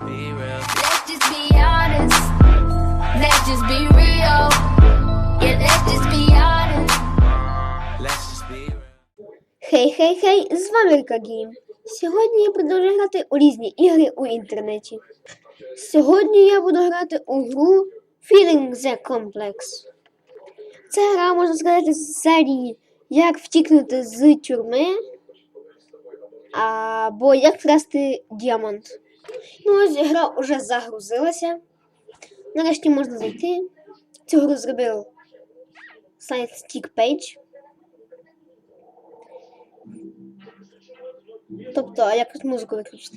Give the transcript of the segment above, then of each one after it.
be real. Let's just be honest. Let's just be real. Yeah, let's just be honest. Let's just be real. Хей, хей, хей, з вами Ріка Гейм. Сьогодні я продовжую грати у різні ігри у інтернеті. Сьогодні я буду грати у гру Feeling the Complex. Це гра, можна сказати, з серії Як втікнути з тюрми або Як вкрасти діамант. Ну, ось гра вже загрузилася. Нарешті можна зайти. Цю гру зробив сайт StickPage. Тобто, а як тут музику виключити?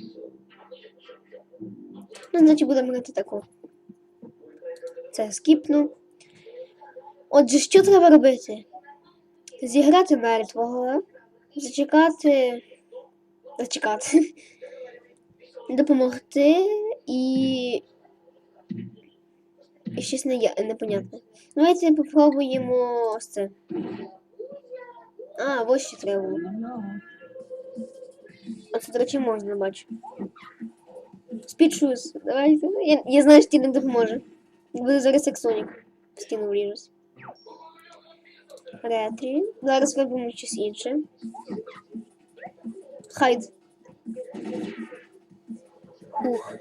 Ну, значить, будемо грати таку. Це скіпну. Отже, що треба робити? Зіграти мертвого, зачекати. Зачекати. Допомогти і. І щось не... непонятне. Давайте попробуємо ось це. А, ось що треба. А це, до речі, можна бачу. Спідшуз. Давайте. Я, я знаю, що ти не допоможе. Буду зараз як Сонік. В стіну вліжусь. Ретрі. Зараз виберемо щось інше. Хайд. Ух.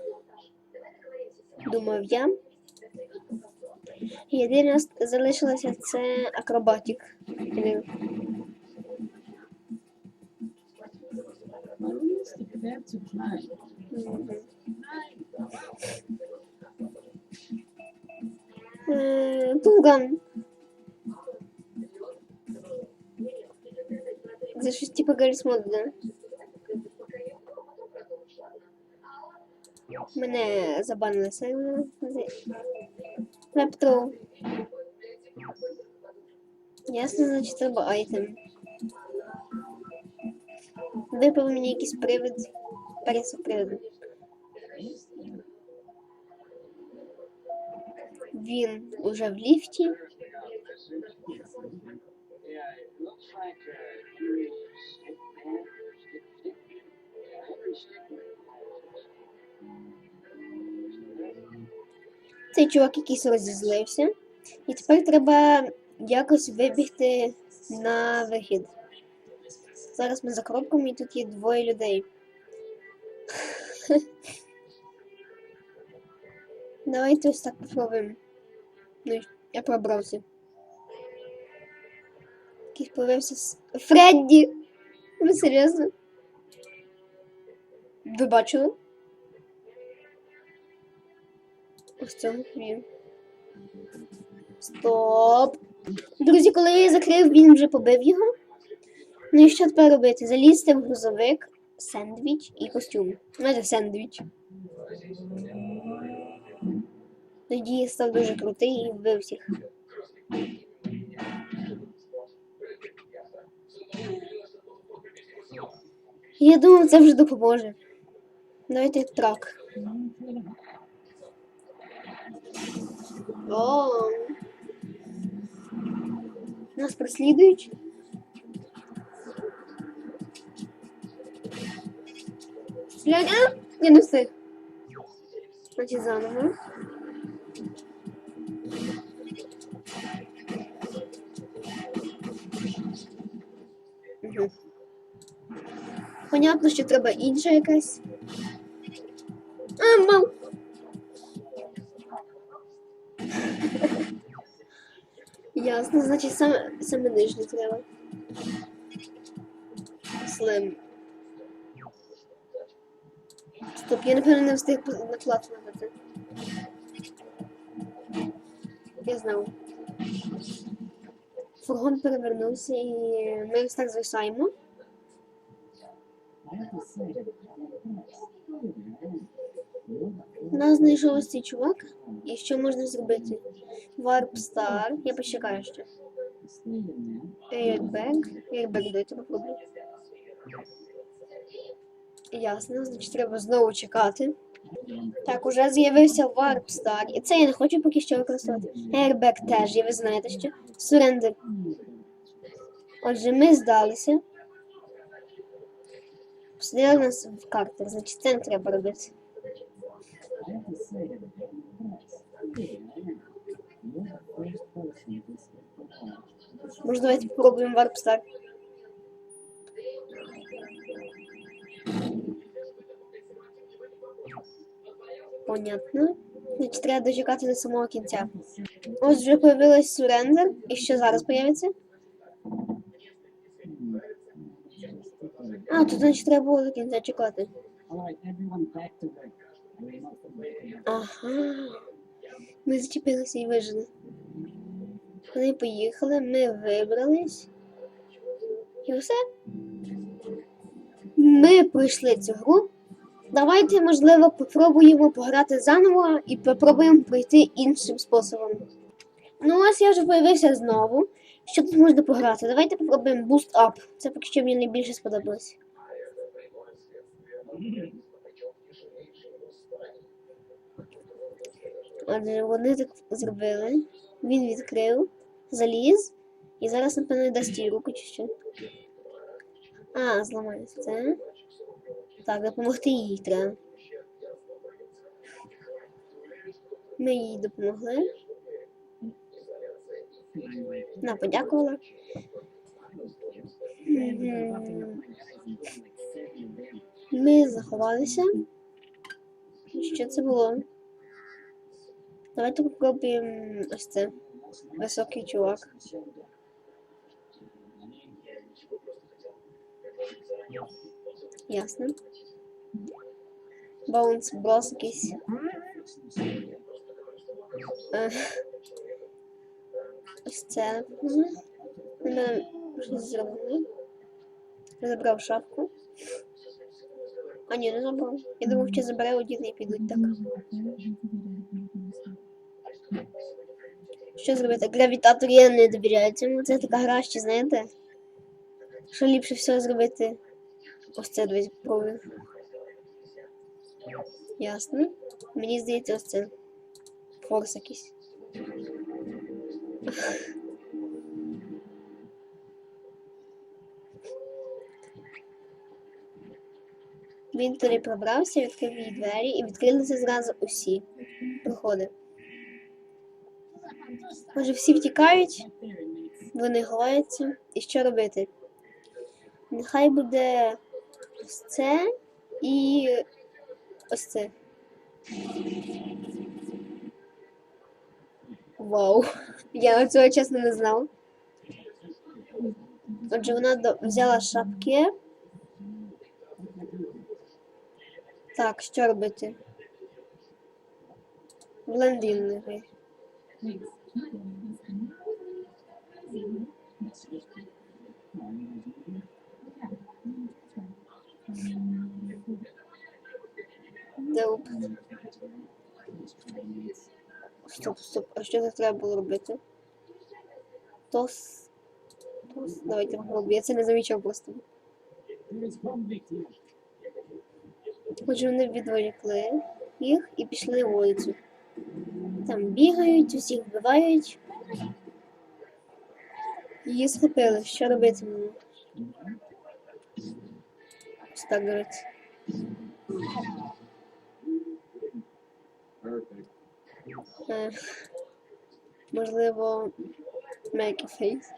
Думав я. Єдине залишилося це акробатик. Блін. Мгм. Е, Пуган. Це щось типу Гарріс Мод, да? Мене забанили сильно. Вебтроу. Ясно, значить треба айтем. Випав мені якийсь привид. Пересок приводу. Він уже в ліфті. Цей чувак якийсь розізлився. І тепер треба якось вибігти на вихід. Зараз ми за коробками і тут є двоє людей. Давайте ось так попробуємо. Ну, я пробрався. Якийсь появився с... Фредді! Ви серйозно? Ви бачили? Ось він. Стоп! Друзі, коли я закрив, він вже побив його. Ну і що тепер робити? Залізти в грузовик, сендвіч і костюм. Знаєте, сендвіч. Тоді я став дуже крутий і вбив всіх. Я думав, це вже допоможе. Давайте трак. О. Нас преслідують. Стріляють. Я не встиг. Значить, заново. Понятно, що треба інша якась. Ясно, значить саме, саме нижнє треба. Слим. Стоп, я напевно не встиг по- наклад набити. Я знав. Фургон перевернувся і ми ось так звисаємо. Нас знайшов ось цей чувак. І що можна зробити? Warp Star. Я почекаю ще. Airbag. Airbag дайте попробую. Ясно, значить треба знову чекати. Так, уже з'явився Warp Star. І це я не хочу поки що використовувати. Airbag теж, і ви знаєте що. Surrender. Отже, ми здалися. Посадили нас в картер, значить це не треба робити. Може, давайте попробуємо Warpstar. Понятно. Значить, треба дочекати до самого кінця. Ось вже появилась Surrender. І що зараз появиться? А, тут значить треба було до кінця чекати. Alright, everyone back to work. Ага. Ми зачепилися і вижили. Вони поїхали, ми вибрались. І все. Ми пройшли цю гру. Давайте, можливо, попробуємо пограти заново і попробуємо пройти іншим способом. Ну, ось я вже появився знову. Що тут можна пограти? Давайте попробуємо Boost Up. Це поки що мені найбільше сподобалось. Отже, вони так зробили. Він відкрив, заліз. І зараз, напевно, дасть їй руку чи що. А, зламається це. Так, допомогти їй треба. Ми їй допомогли. Вона подякувала. Ми заховалися. Що це було? Давайте попробуємо ось це. Високий чувак. Ясно. Боунс брос якийсь. Е, Ось це. Мгм. Ми щось зробили. Я забрав шапку. А ні, не забрав. Я думав, що забере один і підуть так. Що зробити? Гравітатор я не довіряю цьому. Це така гра, що знаєте. Що ліпше всього зробити? Ось це дивись попробую. Ясно. Мені здається, ось це. Форс якийсь. Він туди пробрався, відкрив їй двері і відкрилися зразу усі проходи. Може, всі втікають, вони ховаються. І що робити? Нехай буде ось це і ось це. Вау. Я цього чесно не знав. Отже, вона взяла шапки. Так, що робити? Блондин нехай. Доп. Стоп, стоп. А що це треба було робити? Тос. Тос. Давайте попробуємо. Я це не замічав просто. Отже, вони відволікли їх і пішли вулицю. Там бігають, усіх вбивають. Її схопили. Що робити мені? Так говорить. Можливо, make a face.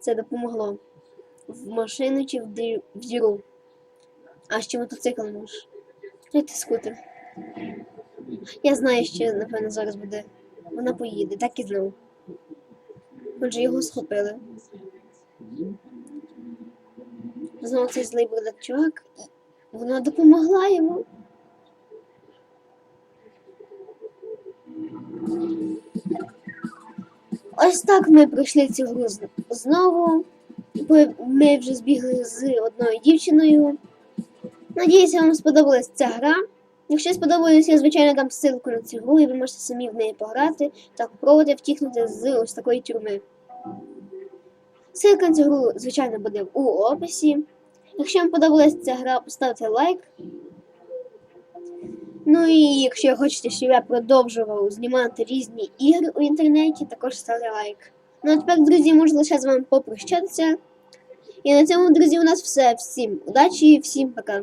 Це допомогло. В машину чи в, ді... в діру. А ще мотоцикл можеш. Дайте скутер. Я знаю, що, напевно, зараз буде. Вона поїде, так і знав. Отже, його схопили. Знову цей злий бродак чувак. Вона допомогла йому. Ось так ми пройшли цю гру знову. Ми вже збігли з одною дівчиною. Надіюся, вам сподобалась ця гра. Якщо сподобалось, я звичайно дам ссылку на цю гру, і ви можете самі в неї пограти та спробувати втікнути з ось такої тюрми. Ссылка на цю гру, звичайно, буде у описі. Якщо вам подобалась ця гра, поставте лайк. Ну і якщо хочете, щоб я продовжував знімати різні ігри у інтернеті, також ставте лайк. Ну а тепер, друзі, можу лише з вами попрощатися. І на цьому, друзі, у нас все. Всім удачі, всім пока.